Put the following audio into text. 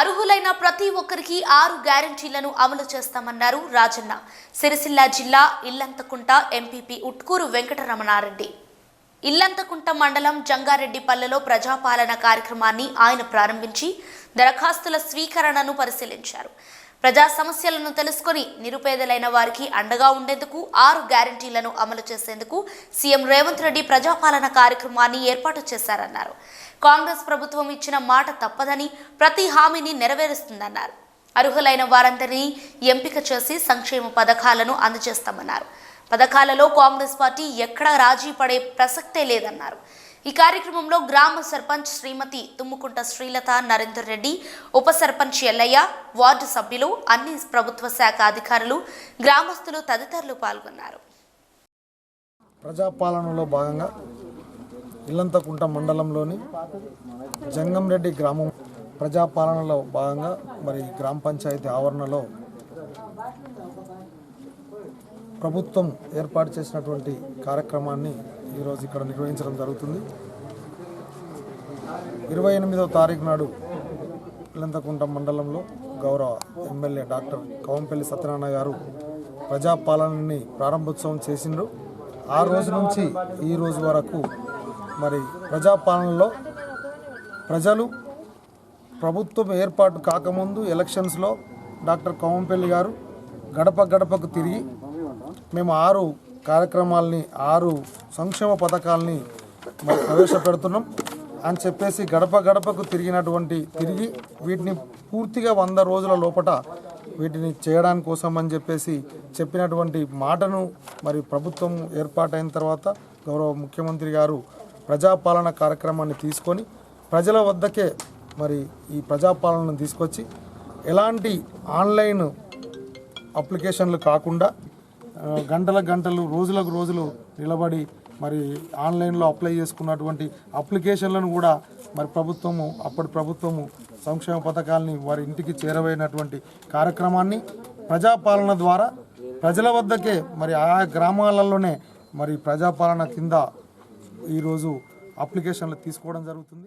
అర్హులైన ప్రతి ఒక్కరికి ఆరు గ్యారంటీలను అమలు చేస్తామన్నారు రాజన్న. సిరిసిల్ల జిల్లా Illanthakunta M P P Utkur Venkataramana Reddy. Illanthakunta మండలం జంగారెడ్డిపల్లెలో ప్రజాపాలన కార్యక్రమాన్ని ఆయన ప్రారంభించి దరఖాస్తుల స్వీకరణను పరిశీలించారు. ప్రజా సమస్యలను తెలుసుకొని నిరుపేదలైన వారికి అండగా ఉండేందుకు ఆరు గ్యారంటీలను అమలు చేసేందుకు సీఎం రేవంత్ రెడ్డి ప్రజాపాలన కార్యక్రమాన్ని ఏర్పాటు చేశారన్నారు. కాంగ్రెస్ ప్రభుత్వం ఇచ్చిన మాట తప్పదని ప్రతి హామీని నెరవేరుస్తుందన్నారు. అర్హులైన వారందరినీ ఎంపిక చేసి సంక్షేమ పథకాలను అందజేస్తామన్నారు. పథకాలలో కాంగ్రెస్ పార్టీ ఎక్కడా రాజీ పడే ప్రసక్తే లేదన్నారు. ఈ కార్యక్రమంలో గ్రామ సర్పంచ్ శ్రీమతి తుమ్ముకుంట శ్రీలత నరేందర్ రెడ్డి ఉప సర్పంచ్ ఎల్లయ్య వార్డు సభ్యులు అన్ని ప్రభుత్వ శాఖ అధికారులు గ్రామస్తులు తదితరులు పాల్గొన్నారు. ప్రజాపాలనలో భాగంగా ఇల్లంతకుంట మండలంలోని జంగంరెడ్డి గ్రామం ప్రజాపాలనలో భాగంగా మరి గ్రామ పంచాయతీ ఆవరణలో ప్రభుత్వం ఏర్పాటు చేసినటువంటి కార్యక్రమాన్ని ఈరోజు ఇక్కడ నిర్వహించడం జరుగుతుంది. ఇరవై ఎనిమిదవ తారీఖు నాడు ఇల్లంతకుంట మండలంలో గౌరవ ఎమ్మెల్యే డాక్టర్ కవంపల్లి సత్యనారాయణ గారు ప్రజాపాలనని ప్రారంభోత్సవం చేసిండ్రు. ఆ రోజు నుంచి ఈ రోజు వరకు మరి ప్రజాపాలనలో ప్రజలు ప్రభుత్వం ఏర్పాటు కాకముందు ఎలక్షన్స్లో డాక్టర్ కోమంపల్లి గారు గడప గడపకు తిరిగి మేము ఆరు కార్యక్రమాల్ని ఆరు సంక్షేమ పథకాల్ని మరి ప్రవేశపెడుతున్నాం అని చెప్పేసి గడప గడపకు తిరిగినటువంటి తిరిగి వీటిని పూర్తిగా వంద రోజుల లోపట వీటిని చేయడానికి కోసం అని చెప్పేసి చెప్పినటువంటి మాటను మరి ప్రభుత్వం ఏర్పాటైన తర్వాత గౌరవ ముఖ్యమంత్రి గారు ప్రజాపాలన కార్యక్రమాన్ని తీసుకొని ప్రజల వద్దకే మరి ఈ ప్రజాపాలనను తీసుకొచ్చి ఎలాంటి ఆన్లైన్ అప్లికేషన్లు కాకుండా గంటల గంటలు రోజులకు రోజులు నిలబడి మరి ఆన్లైన్లో అప్లై చేసుకున్నటువంటి అప్లికేషన్లను కూడా మరి ప్రభుత్వము అప్పటి ప్రభుత్వము సంక్షేమ పథకాలని వారి ఇంటికి చేరవైనటువంటి కార్యక్రమాన్ని ప్రజాపాలన ద్వారా ప్రజల వద్దకే మరి ఆ గ్రామాలలోనే మరి ప్రజాపాలన కింద ఈరోజు అప్లికేషన్లు తీసుకోవడం జరుగుతుంది.